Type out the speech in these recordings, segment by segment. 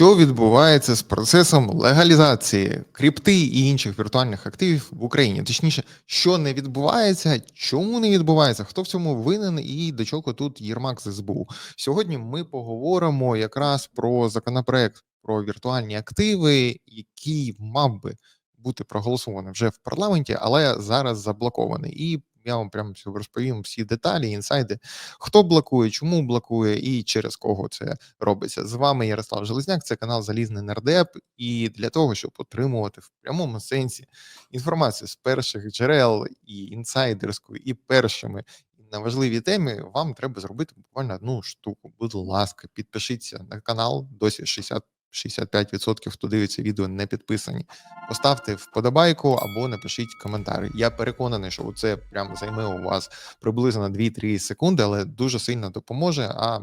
Що відбувається з процесом легалізації крипти і інших віртуальних активів в Україні? Точніше, що не відбувається, чому не відбувається, хто в цьому винен і до чого тут Єрмак з СБУ? Сьогодні ми поговоримо якраз про законопроект про віртуальні активи, який мав би бути проголосований вже в парламенті, але зараз заблокований. І я вам прямо всю розповім всі деталі, інсайди, хто блокує, чому блокує і через кого це робиться. З вами Ярослав Железняк, це канал Залізний Нардеп. І для того, щоб отримувати в прямому сенсі інформацію з перших джерел і інсайдерської, і першими. На важливі темі вам треба зробити буквально одну штуку. Будь ласка, підпишіться на канал. Досі 60 65% хто дивиться відео не підписані. Поставте вподобайку або напишіть коментар. Я переконаний, що це прямо займе у вас приблизно 2-3 секунди, але дуже сильно допоможе. А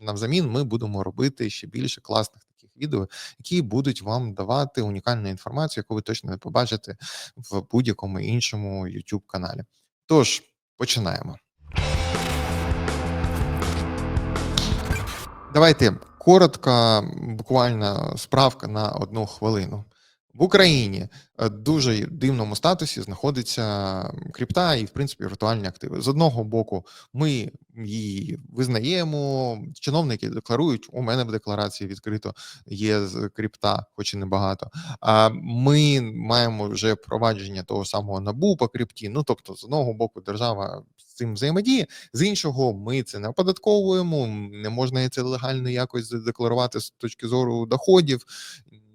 навзамін ми будемо робити ще більше класних таких відео, які будуть вам давати унікальну інформацію, яку ви точно не побачите в будь-якому іншому YouTube каналі. Тож починаємо. Давайте коротка, буквально справка на одну хвилину. В Україні е, дуже дивному статусі знаходиться крипта і, в принципі, віртуальні активи. З одного боку, ми її визнаємо. Чиновники декларують, у мене в декларації відкрито є крипта, хоч і небагато. А ми маємо вже провадження того самого набу по крипті. Ну тобто, з одного боку, держава цим взаємодіє. З іншого, ми це не оподатковуємо, не можна це легально якось задекларувати з точки зору доходів.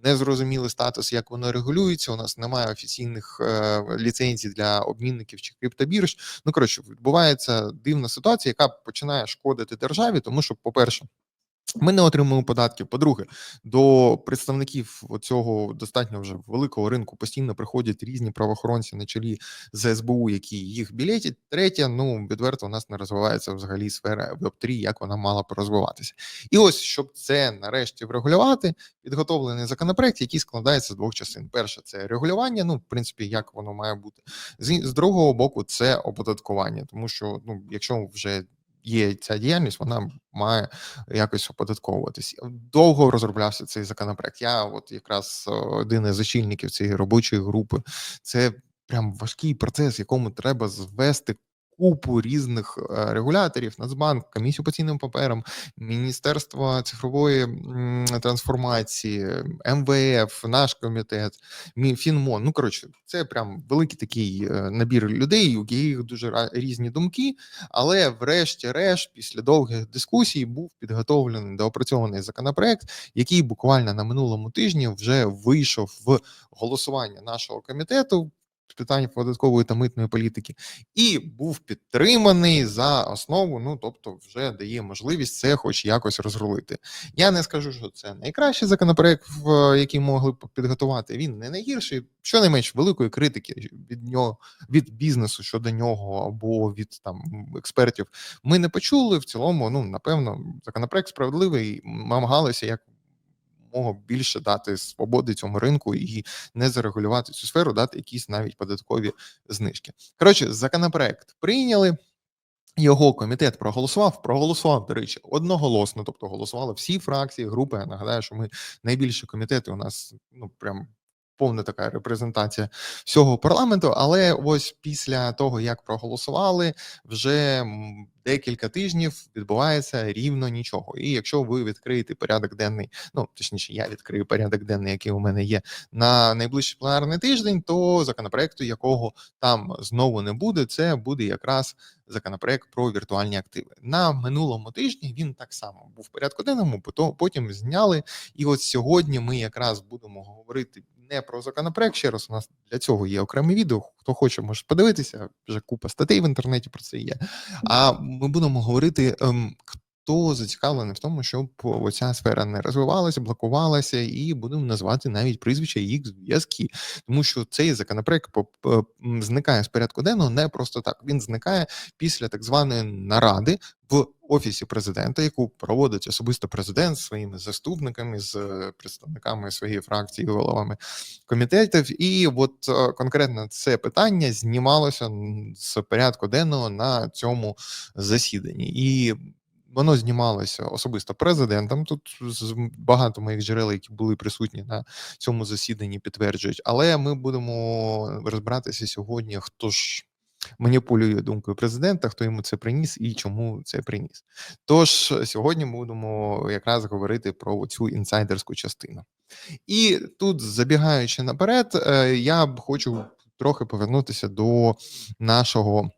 Незрозумілий статус, як воно регулюється. У нас немає офіційних е, ліцензій для обмінників чи криптобірж. Ну коротше, відбувається дивна ситуація, яка починає шкодити державі, тому що, по перше. Ми не отримуємо податків. По-друге, до представників цього достатньо вже великого ринку постійно приходять різні правоохоронці на чолі з СБУ, які їх білетять. Третє, ну відверто у нас не розвивається взагалі сфера Web3, як вона мала б розвиватися. І ось щоб це нарешті врегулювати, підготовлений законопроект, який складається з двох частин. Перше це регулювання. Ну, в принципі, як воно має бути з, з другого боку, це оподаткування, тому що ну, якщо вже є ця діяльність, вона має якось оподатковуватись. Довго розроблявся цей законопроект. Я, от якраз один із очільників цієї робочої групи, це прям важкий процес, якому треба звести купу різних е, регуляторів: Нацбанк, комісію по цінним паперам, Міністерство цифрової трансформації, МВФ, наш комітет, Фінмон. Ну коротше, це прям великий такий е, набір людей, у яких дуже різні думки. Але, врешті-решт, після довгих дискусій, був підготовлений доопрацьований законопроект, який буквально на минулому тижні вже вийшов в голосування нашого комітету питань податкової та митної політики, і був підтриманий за основу. Ну тобто, вже дає можливість це, хоч якось розрулити. Я не скажу, що це найкращий законопроект, який могли б підготувати. Він не найгірший, що не великої критики від нього від бізнесу щодо нього або від там експертів. Ми не почули в цілому. Ну напевно, законопроект справедливий. Намагалися як якомога більше дати свободи цьому ринку і не зарегулювати цю сферу, дати якісь навіть податкові знижки. Коротше, законопроект прийняли. Його комітет проголосував, проголосував, до речі, одноголосно, тобто голосували всі фракції, групи. Я нагадаю, що ми найбільші комітети у нас ну прям повна така репрезентація всього парламенту. Але ось після того, як проголосували, вже декілька тижнів відбувається рівно нічого. І якщо ви відкриєте порядок денний, ну точніше, я відкрию порядок денний, який у мене є на найближчий пленарний тиждень, то законопроекту, якого там знову не буде, це буде якраз законопроект про віртуальні активи. На минулому тижні він так само був в порядку денному, потім зняли. І от сьогодні ми якраз будемо говорити не про законопроект. Ще раз у нас для цього є окреме відео. Хто хоче, може подивитися. Вже купа статей в інтернеті про це є. А ми будемо говорити. Хто зацікавлений в тому, щоб оця сфера не розвивалася, блокувалася, і будемо назвати навіть прізвища їх зв'язки, тому що цей законопроект зникає з порядку денного не просто так. Він зникає після так званої наради в офісі президента, яку проводить особисто президент з своїми заступниками, з представниками своєї фракції, головами комітетів. І от е, конкретно це питання знімалося з порядку денного на цьому засіданні і Воно знімалося особисто президентом. Тут багато моїх джерел, які були присутні на цьому засіданні, підтверджують. Але ми будемо розбиратися сьогодні, хто ж маніпулює думкою президента, хто йому це приніс і чому це приніс. Тож сьогодні будемо якраз говорити про цю інсайдерську частину. І тут, забігаючи наперед, е, я б хочу трохи повернутися до нашого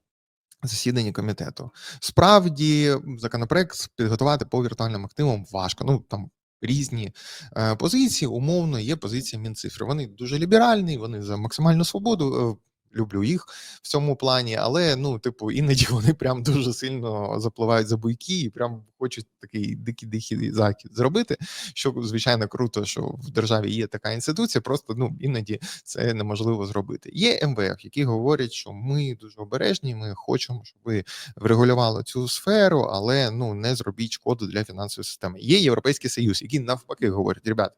засідання комітету. Справді, законопроект підготувати по віртуальним активам важко. Ну там різні е, позиції. Умовно, є позиція Мінцифри. Вони дуже ліберальні, вони за максимальну свободу. Люблю їх в цьому плані, але ну, типу, іноді вони прям дуже сильно запливають за буйки і прям хочуть такий дикий дикий захід зробити. Що звичайно круто, що в державі є така інституція, просто ну іноді це неможливо зробити. Є МВФ, які говорять, що ми дуже обережні, ми хочемо, щоб ви врегулювали цю сферу, але ну не зробіть шкоду для фінансової системи. Є європейський союз, які навпаки говорять, ребят.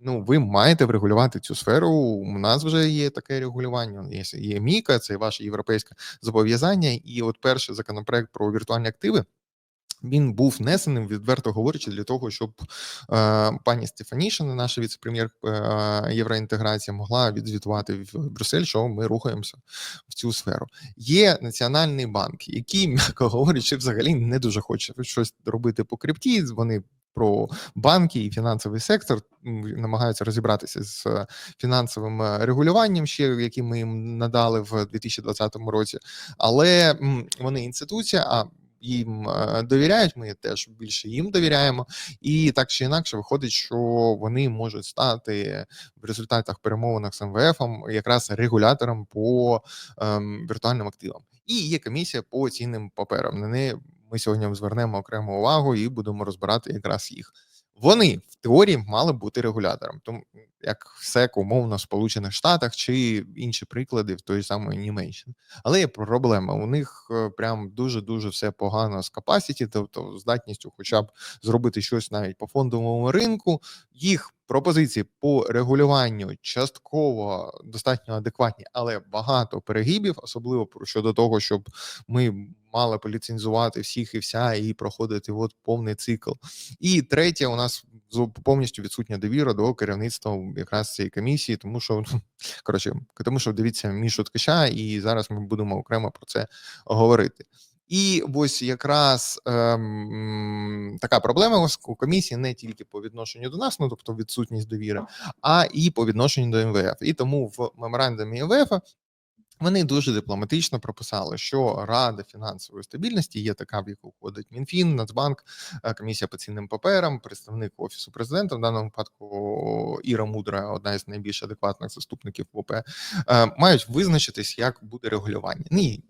Ну, ви маєте врегулювати цю сферу. У нас вже є таке регулювання. Є, є Міка, це ваше європейське зобов'язання. І от перший законопроект про віртуальні активи. Він був внесеним, відверто говорячи, для того, щоб е, пані Стефанішина, наша віце-прем'єр е, євроінтеграції, могла відзвітувати в Брюссель, що ми рухаємося в цю сферу. Є національний банк, який, м'яко говорячи, взагалі не дуже хоче щось робити по крипті. Вони про банки і фінансовий сектор намагаються розібратися з е, фінансовим е, регулюванням, ще яке ми їм надали в 2020 році, але вони інституція. а їм е, довіряють, ми теж більше їм довіряємо, і так чи інакше виходить, що вони можуть стати в результатах перемовинах з МВФ якраз регулятором по ем, віртуальним активам. І є комісія по цінним паперам. На неї ми сьогодні звернемо окрему увагу і будемо розбирати якраз їх. Вони в теорії мали бути регулятором, тому як СЕК, умовно, в Сполучених Штатах чи інші приклади в той самої Німеччини. Але є проблема. У них е, прям дуже дуже все погано з capacity, тобто здатністю, хоча б зробити щось навіть по фондовому ринку. Їх пропозиції по регулюванню частково достатньо адекватні, але багато перегибів, особливо щодо того, щоб ми мали поліцензувати всіх і вся і проходити от повний цикл. І третє, у нас повністю відсутня довіра до керівництва якраз цієї комісії, тому що ну, коротше, тому що дивіться Мішу Ткача, і зараз ми будемо окремо про це говорити. І ось якраз ем, така проблема у комісії не тільки по відношенню до нас, ну тобто відсутність довіри, а і по відношенню до МВФ. І тому в меморандумі МВФ вони дуже дипломатично прописали, що Рада фінансової стабільності є така, в яку входить Мінфін, Нацбанк, е, комісія по цінним паперам, представник офісу президента. В даному випадку Іра Мудра, одна із найбільш адекватних заступників ВОП, е, мають визначитись, як буде регулювання. Ні.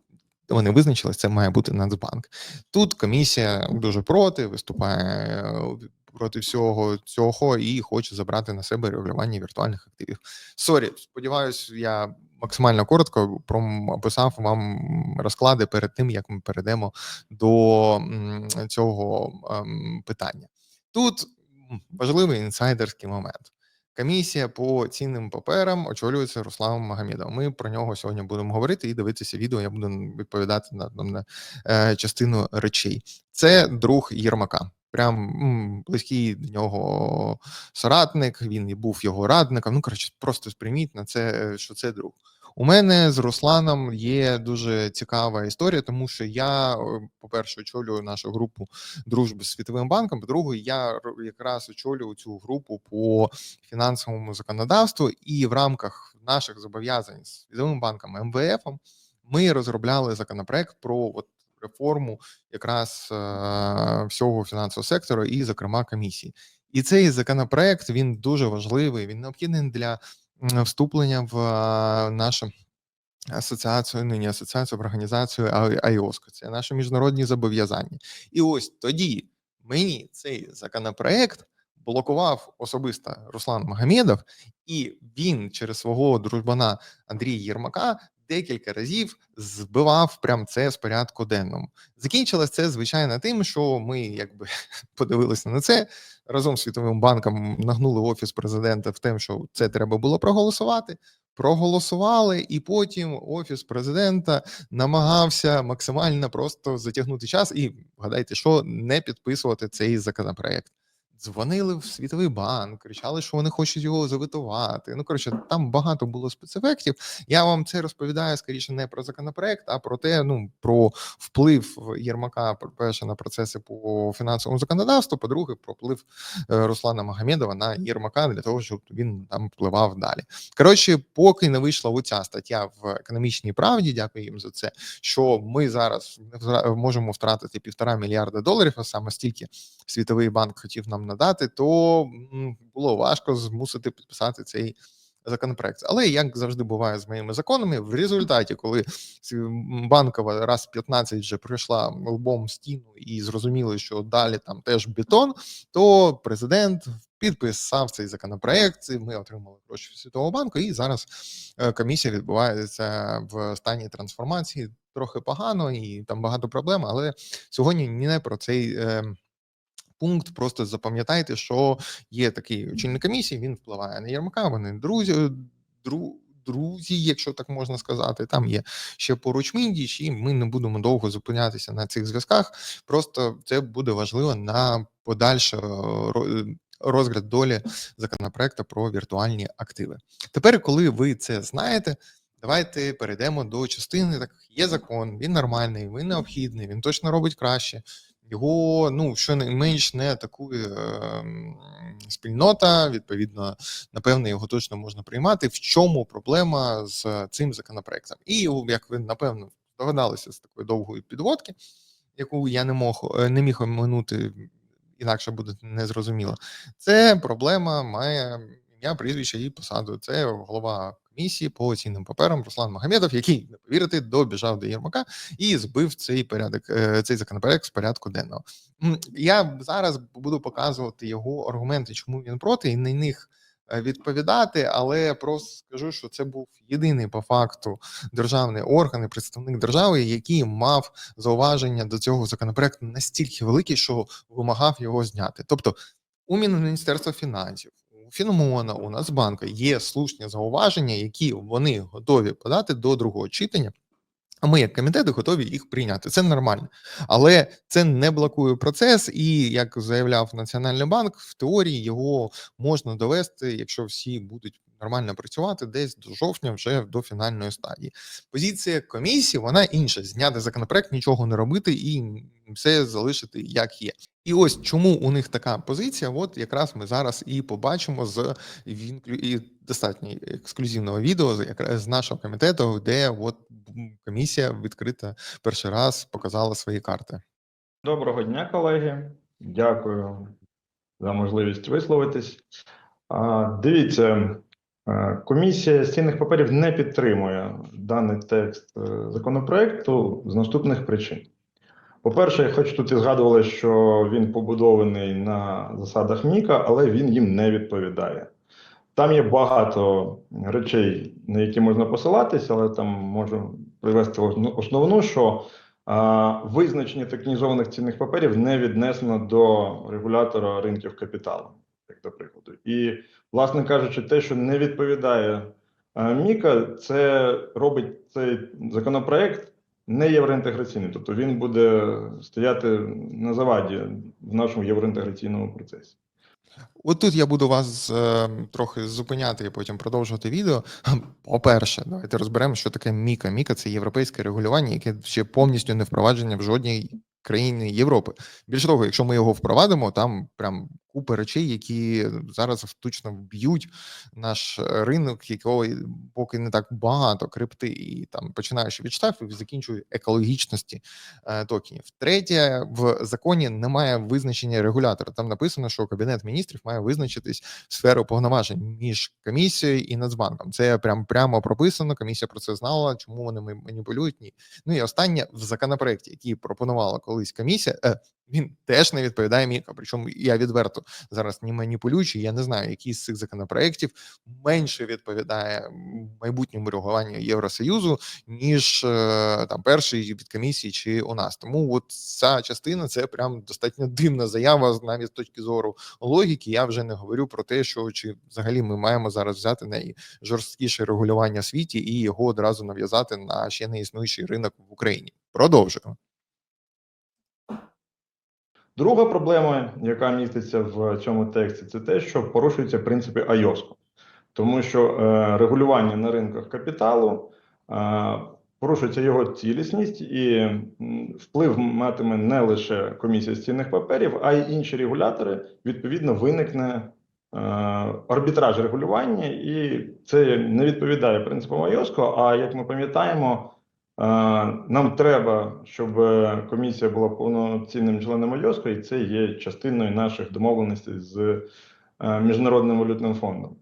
Вони визначились, це має бути Нацбанк. Тут комісія дуже проти, виступає е, проти всього цього і хоче забрати на себе регулювання віртуальних активів. Сорі, сподіваюсь, я максимально коротко описав вам розклади перед тим, як ми перейдемо до цього ем, питання. Тут важливий інсайдерський момент. Комісія по цінним паперам очолюється Русланом Магомедовим. Ми про нього сьогодні будемо говорити і дивитися відео. Я буду відповідати на, на, на е, частину речей. Це друг Єрмака. Прям близький до нього соратник. Він і був його радником. Ну коротше, просто сприйміть на це, е, що це друг. У мене з Русланом є дуже цікава історія, тому що я, е, по-перше, очолюю нашу групу дружби з Світовим банком. По-друге, я якраз очолюю цю групу по фінансовому законодавству, і в рамках наших зобов'язань з Світовим банком МВФ ми розробляли законопроект про от реформу якраз е, всього фінансового сектору і, зокрема, комісії. І цей законопроект він дуже важливий. Він необхідний для вступлення в нашу асоціацію, нині асоціацію в організацію АІОСКО. Це наші міжнародні зобов'язання. І ось тоді мені цей законопроект блокував особисто Руслан Магомедов, і він через свого дружбана Андрія Єрмака декілька разів збивав прям це з порядку денному. Закінчилось це звичайно тим, що ми якби подивилися на це разом з світовим банком, нагнули офіс президента в тим, що це треба було проголосувати. проголосували, і потім офіс президента намагався максимально просто затягнути час і вгадайте, що не підписувати цей законопроект. Дзвонили в Світовий банк, кричали, що вони хочуть його заветувати. Ну коротше, там багато було спецефектів. Я вам це розповідаю скоріше не про законопроект, а про те, ну про вплив Єрмака перше на процеси по фінансовому законодавству. По-друге, про вплив е, Руслана Магомедова на Єрмака для того, щоб він там впливав далі. Коротше, поки не вийшла оця стаття в економічній правді, дякую їм за це. Що ми зараз можемо втратити півтора мільярда доларів, а саме стільки Світовий банк хотів нам надати, то було важко змусити підписати цей законопроект. Але як завжди буває з моїми законами, в результаті, коли банкова раз 15 вже пройшла лбом стіну і зрозуміли, що далі там теж бетон, то президент підписав цей законопроект. Ми отримали гроші Світового банку, і зараз е, комісія відбувається в стані трансформації. Трохи погано і там багато проблем, але сьогодні не про цей. е, Пункт просто запам'ятайте, що є такий очільник комісії. Він впливає на Єрмака. Вони друзі, дру, друзі, якщо так можна сказати. Там є ще поруч Міндіч, і ми не будемо довго зупинятися на цих зв'язках. Просто це буде важливо на подальше розгляд долі законопроекту про віртуальні активи. Тепер, коли ви це знаєте. Давайте перейдемо до частини. Так є закон, він нормальний, він необхідний, він точно робить краще. Його ну щонайменш не атакує ем, спільнота. Відповідно, напевно, його точно можна приймати. В чому проблема з цим законопроектом? І як ви напевно здогадалися з такої довгої підводки, яку я не мог не міг оминути, інакше буде незрозуміло. Це проблема має ім'я, прізвище і посаду. Це голова комісії по цінним паперам Руслан Магомедов, який не повірити, добіжав до Єрмака і збив цей порядок, е, цей законопроект з порядку денного. Я зараз буду показувати його аргументи, чому він проти, і на них е, відповідати, але просто скажу, що це був єдиний по факту державний орган і представник держави, який мав зауваження до цього законопроекту настільки великі, що вимагав його зняти. Тобто у Міністерства фінансів, Фінмона, у Нацбанка є слушні зауваження, які вони готові подати до другого читання. А ми, як комітети, готові їх прийняти. Це нормально, але це не блокує процес. І як заявляв Національний банк, в теорії його можна довести, якщо всі будуть нормально працювати, десь до жовтня, вже до фінальної стадії. Позиція комісії вона інша: зняти законопроект, нічого не робити і все залишити як є. І ось чому у них така позиція. От якраз ми зараз і побачимо з і достатньо ексклюзивного відео з нашого комітету, де от комісія відкрита перший раз показала свої карти. Доброго дня, колеги. Дякую за можливість висловитись. Дивіться, комісія з цінних паперів не підтримує даний текст е, законопроекту з наступних причин. По-перше, хоч тут і згадували, що він побудований на засадах Міка, але він їм не відповідає. Там є багато речей, на які можна посилатися, але там можу привести основну, що а, Визначення токенізованих цінних паперів не віднесено до регулятора ринків капіталу, як до прикладу. І, власне кажучи, те, що не відповідає Міка, це робить цей законопроект не євроінтеграційним. Тобто він буде стояти на заваді в нашому євроінтеграційному процесі. От тут я буду вас е, трохи зупиняти і потім продовжувати відео. По-перше, давайте розберемо, що таке Міка. Міка це європейське регулювання, яке ще повністю не впровадження в жодній країні Європи. Більше того, якщо ми його впровадимо, там прям купа речей, які зараз штучно вб'ють наш ринок, якого поки не так багато крипти, і там починаючи від штрафів, і закінчує екологічності е, токенів. Третє, в законі немає визначення регулятора. Там написано, що кабінет міністрів має визначитись сферу повноважень між комісією і Нацбанком. Це прям прямо прописано. Комісія про це знала. Чому вони маніпулюють? Ні. Ну і останнє в законопроекті, який пропонувала колись комісія, е, Він теж не відповідає МІКа. Причому я відверто зараз не маніпулюючи, я не знаю, який з цих законопроєктів менше відповідає майбутньому регулюванню Євросоюзу, ніж е, там перший від комісії чи у нас. Тому от ця частина це прям достатньо дивна заява, навіть з точки зору логіки. Я вже не говорю про те, що чи взагалі ми маємо зараз взяти найжорсткіше регулювання в світі і його одразу нав'язати на ще не існуючий ринок в Україні. Продовжуємо. Друга проблема, яка міститься в цьому тексті, це те, що порушуються принципи IOSCO. Тому що е, регулювання на ринках капіталу е, порушується його цілісність і вплив матиме не лише комісія з цінних паперів, а й інші регулятори. Відповідно, виникне е, арбітраж регулювання, і це не відповідає принципам IOSCO, А як ми пам'ятаємо, нам треба, щоб е, комісія була повноцінним членом IOSCO, і це є частиною наших домовленостей з е, Міжнародним валютним фондом.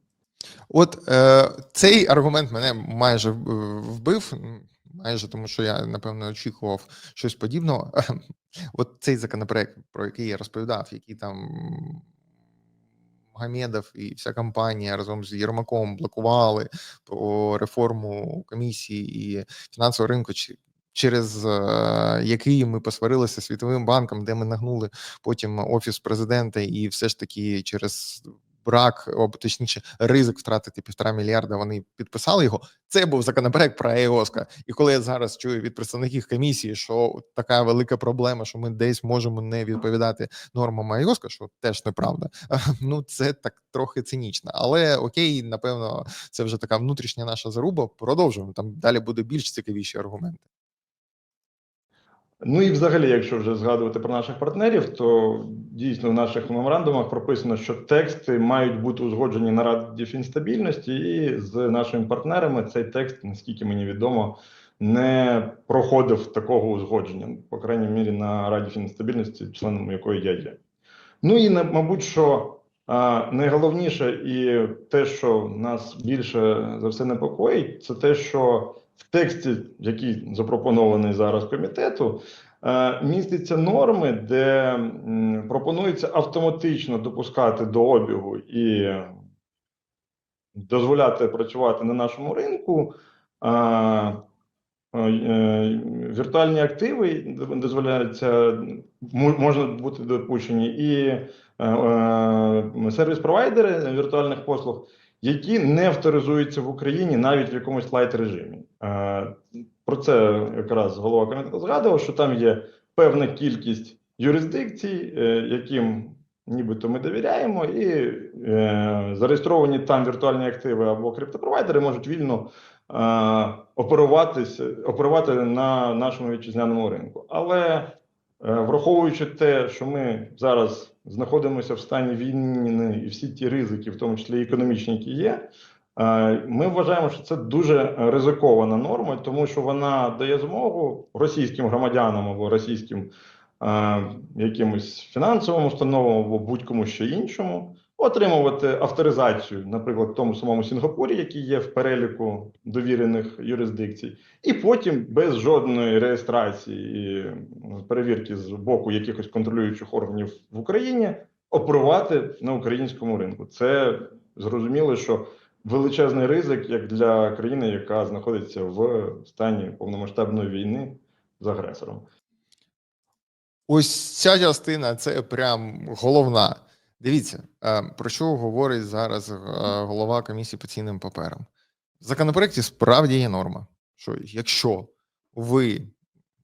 От е, цей аргумент мене майже вбив. Майже тому, що я напевно очікував щось подібного. От цей законопроект, про який я розповідав, який там Магомедов і вся компанія разом з Єрмаком блокували про реформу комісії і фінансового ринку, через е, який ми посварилися світовим банком, де ми нагнули потім офіс президента, і все ж таки через брак, або точніше, ризик втратити півтора мільярда. Вони підписали його. Це був законопроект про ЕОСКА. І коли я зараз чую від представників комісії, що така велика проблема, що ми десь можемо не відповідати нормам ЕОСКА, що теж неправда. Ну це так трохи цинічно. Але окей, напевно, це вже така внутрішня наша заруба. Продовжуємо. Там далі буде більш цікавіші аргументи. Ну і взагалі, якщо вже згадувати про наших партнерів, то дійсно в наших меморандумах прописано, що тексти мають бути узгоджені на Раді фінстабільності, і з нашими партнерами цей текст, наскільки мені відомо, не проходив такого узгодження, по крайній мірі на Раді фінстабільності, членом якої я є. Ну і мабуть, що найголовніше і те, що нас більше за все непокоїть, це те, що в тексті, який запропонований зараз комітету, е, містяться норми, де пропонується автоматично допускати до обігу і дозволяти працювати на нашому ринку. е, е, Віртуальні активи дозволяється м- можна бути допущені, і сервіс-провайдери віртуальних послуг, які не авторизуються в Україні навіть в якомусь лайт режимі. Е, Про це якраз голова комітету згадував, що там є певна кількість юрисдикцій, е, яким нібито ми довіряємо, і е, зареєстровані там віртуальні активи або криптопровайдери можуть вільно оперуватися, оперувати на нашому вітчизняному ринку. Але враховуючи те, що ми зараз знаходимося в стані війни і всі ті ризики, в тому числі економічні, які є, ми вважаємо, що це дуже ризикована норма, тому що вона дає змогу російським громадянам або російським е, якимось фінансовим установам або будь-кому ще іншому отримувати авторизацію, наприклад, в тому самому Сінгапурі, який є в переліку довірених юрисдикцій, і потім без жодної реєстрації і перевірки з боку якихось контролюючих органів в Україні оперувати на українському ринку. Це зрозуміло, що величезний ризик як для країни, яка знаходиться в стані повномасштабної війни з агресором. Ось ця частина це прям головна. Дивіться, е, про що говорить зараз е, голова комісії по цінним паперам. В законопроекті справді є норма, що якщо ви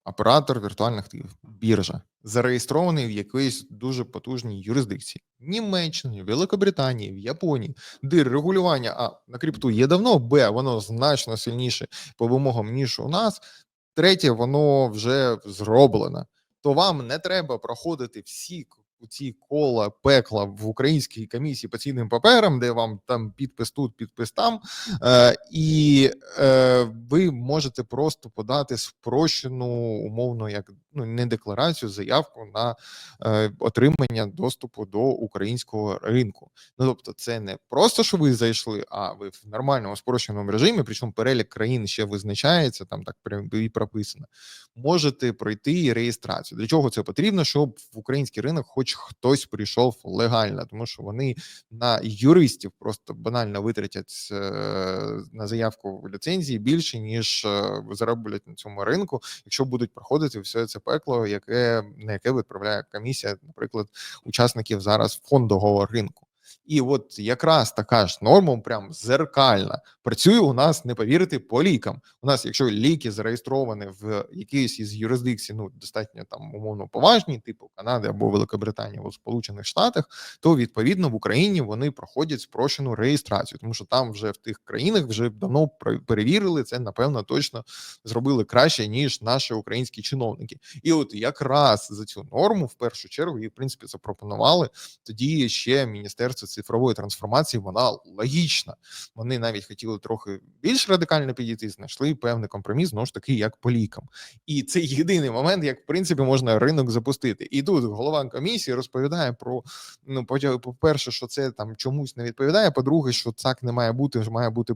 оператор віртуальних активів, біржа, зареєстрований в якоїсь дуже потужній юрисдикції. Німеччині, Великобританії, в Японії, де регулювання А на крипту є давно, Б, воно значно сильніше по вимогам, ніж у нас. Третє, воно вже зроблено то вам не треба проходити всі ці кола пекла в українській комісії по цінним паперам, де вам там підпис тут, підпис там, е, і е, ви можете просто подати спрощену умовно, як ну не декларацію, заявку на е, отримання доступу до українського ринку. Ну тобто, це не просто що ви зайшли, а ви в нормальному спрощеному режимі, причому перелік країн ще визначається, там так прям і прописано. Можете пройти реєстрацію. Для чого це потрібно? Щоб в український ринок, хоч хтось прийшов легально, тому що вони на юристів просто банально витратять е, на заявку в ліцензії більше ніж е, зароблять на цьому ринку, якщо будуть проходити все це пекло, яке на яке відправляє комісія, наприклад, учасників зараз фондового ринку. І от якраз така ж норма, прям зеркальна, працює у нас, не повірити, по лікам. У нас, якщо ліки зареєстровані в якійсь із юрисдикцій, ну достатньо там умовно поважні, типу Канади або Великобританії у Сполучених Штатах, то відповідно в Україні вони проходять спрощену реєстрацію, тому що там вже в тих країнах вже давно перевірили це. Напевно, точно зробили краще ніж наші українські чиновники. І от якраз за цю норму в першу чергу і в принципі запропонували тоді ще міністерство цифрової трансформації. Вона логічна. Вони навіть хотіли трохи більш радикально підійти, знайшли певний компроміс, знову ж таки, як по лікам. І це єдиний момент, як в принципі можна ринок запустити. І тут голова комісії розповідає про ну, по-перше, що це там чомусь не відповідає. По-друге, що так не має бути, має бути.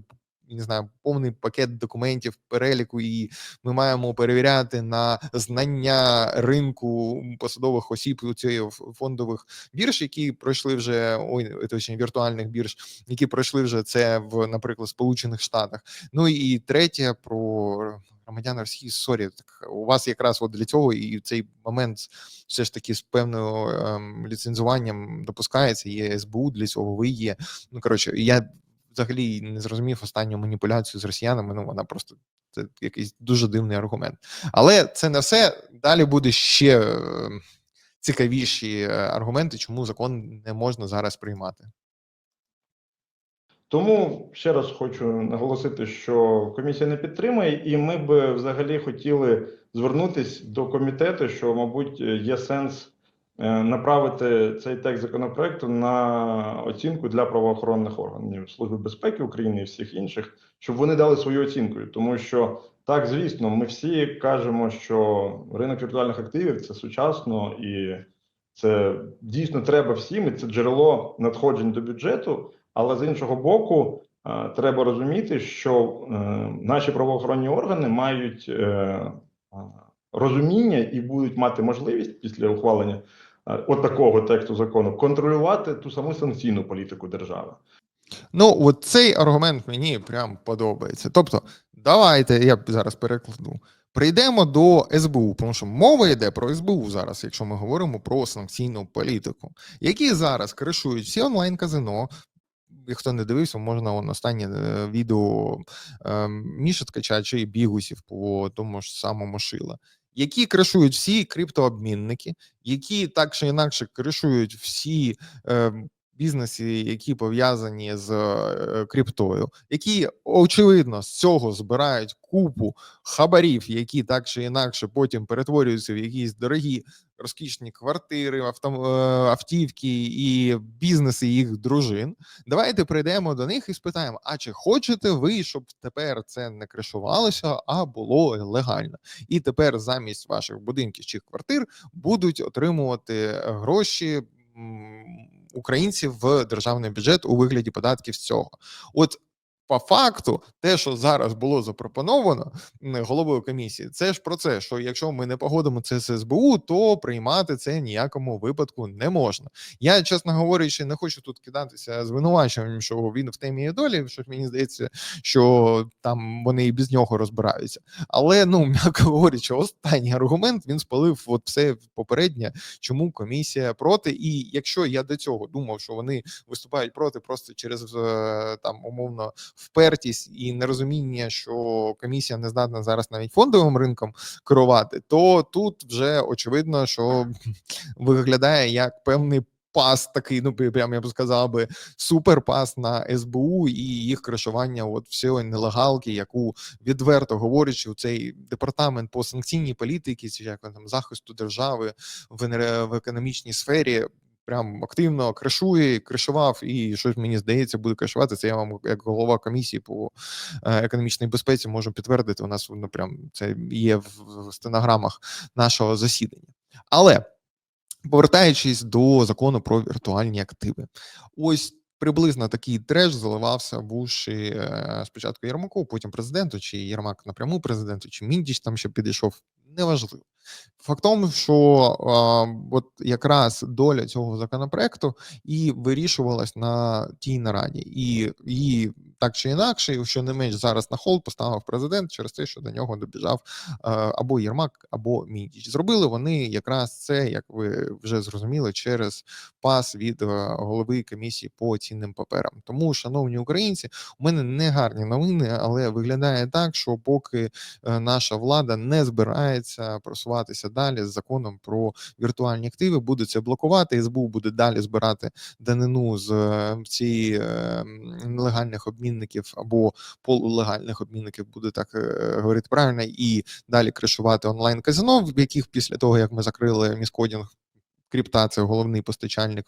Не знаю, повний пакет документів, переліку, і ми маємо перевіряти на знання ринку посадових осіб у цієї фондових бірж, які пройшли вже ой, точніше, віртуальних бірж, які пройшли вже це в, наприклад, Сполучених Штатах. Ну і третє про громадян Росії. Сорі, так у вас якраз от для цього і цей момент все ж таки з певною ем, ліцензуванням допускається. Є СБУ для цього. Ви є. Ну коротше, я взагалі не зрозумів останню маніпуляцію з росіянами. Ну вона просто це якийсь дуже дивний аргумент. Але це не все. Далі буде ще е, цікавіші е, аргументи, чому закон не можна зараз приймати. Тому ще раз хочу наголосити, що комісія не підтримує, і ми би взагалі хотіли звернутися до комітету, що, мабуть, є сенс направити цей текст законопроекту на оцінку для правоохоронних органів Служби безпеки України і всіх інших, щоб вони дали свою оцінку. Тому що так, звісно, ми всі кажемо, що ринок віртуальних активів це сучасно і це дійсно треба всім. і Це джерело надходжень до бюджету. Але з іншого боку, е, треба розуміти, що е, наші правоохоронні органи мають е, е, розуміння і будуть мати можливість після ухвалення е, от такого тексту закону контролювати ту саму санкційну політику держави. Ну, от цей аргумент мені прям подобається. Тобто, давайте я зараз перекладу. Прийдемо до СБУ, тому що мова йде про СБУ зараз, якщо ми говоримо про санкційну політику, які зараз кришують всі онлайн-казино. І Хто не дивився, можна он останнє е, відео е, Міші Ткача чи Бігусів по тому ж самому Шила, які кришують всі криптообмінники, які так чи інакше кришують всі е, бізнеси, які пов'язані з е, криптою, які очевидно з цього збирають купу хабарів, які так чи інакше потім перетворюються в якісь дорогі розкішні квартири, е, автівки і бізнеси їх дружин. Давайте прийдемо до них і спитаємо: а чи хочете ви, щоб тепер це не кришувалося, а було легально? І тепер замість ваших будинків чи квартир будуть отримувати гроші. Українців в державний бюджет у вигляді податків з цього, от по факту, те, що зараз було запропоновано головою комісії, це ж про це, що якщо ми не погодимо це з СБУ, то приймати це ніякому випадку не можна. Я, чесно говорячи, не хочу тут кидатися звинуваченням, що він в темі долі, що мені здається, що там вони і без нього розбираються. Але ну м'яко говорячи, останній аргумент він спалив от все попереднє, чому комісія проти. І якщо я до цього думав, що вони виступають проти просто через е, там умовно впертість і нерозуміння, що комісія не здатна зараз навіть фондовим ринком керувати, то тут вже очевидно, що виглядає як певний. Пас такий, ну прям я б сказав би суперпас на СБУ і їх кришування от всієї нелегалки, яку відверто говорячи, у цей департамент по санкційній політиці, чи як там захисту держави в, в економічній сфері прям активно кришує, кришував, і щось мені здається, буде кришувати. Це я вам як голова комісії по е, економічній безпеці можу підтвердити. У нас воно прям це є в в стенограмах нашого засідання. Але повертаючись до закону про віртуальні активи, ось. Приблизно такий треш заливався в уші е, спочатку Єрмаку, потім президенту, чи Єрмак напряму президенту, чи Міндіч там ще підійшов. Неважливо. Факт тому, що а, от якраз доля цього законопроекту і вирішувалась на тій нараді, і її так чи інакше, що не менш зараз на холд поставив президент через те, що до нього добіжав або Єрмак, або Міндіч. Зробили вони якраз це, як ви вже зрозуміли, через пас від голови комісії по цінним паперам. Тому, шановні українці, у мене не гарні новини, але виглядає так, що поки е, наша влада не збирається просуватися далі з законом про віртуальні активи, буде це блокувати. СБУ буде далі збирати данину з е, цієї нелегальних обмінників або полулегальних обмінників, буде так е, говорити правильно, і далі кришувати онлайн казино, в яких після того як ми закрили міскодінг, крипта це головний постачальник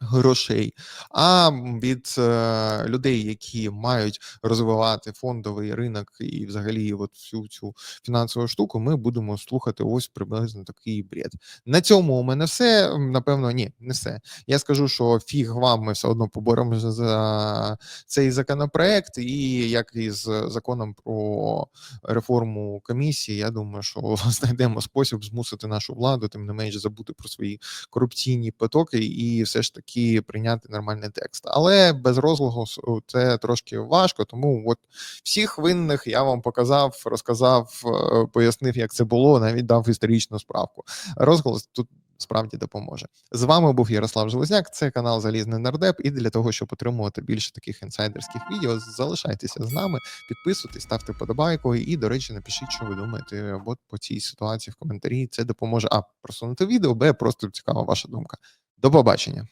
грошей, а від е, людей, які мають розвивати фондовий ринок і взагалі от всю цю фінансову штуку, ми будемо слухати ось приблизно такий бред. На цьому у мене все. Напевно, ні, не все. Я скажу, що фіг вам ми все одно поборемося за цей законопроект, і як і з законом про реформу комісії, я думаю, що знайдемо спосіб змусити нашу владу, тим не менш, забути про свої корупційні потоки і все ж таки прийняти нормальний текст. Але без розголосу це трошки важко. Тому от всіх винних я вам показав, розказав, е, пояснив, як це було, навіть дав історичну справку. Розголос тут. Справді допоможе з вами. Був Ярослав Железняк. Це канал Залізний Нардеп. І для того, щоб отримувати більше таких інсайдерських відео, залишайтеся з нами, підписуйтесь, ставте подобайку. І, до речі, напишіть, що ви думаєте або по цій ситуації в коментарі. Це допоможе а просунути відео, б просто цікава ваша думка. До побачення.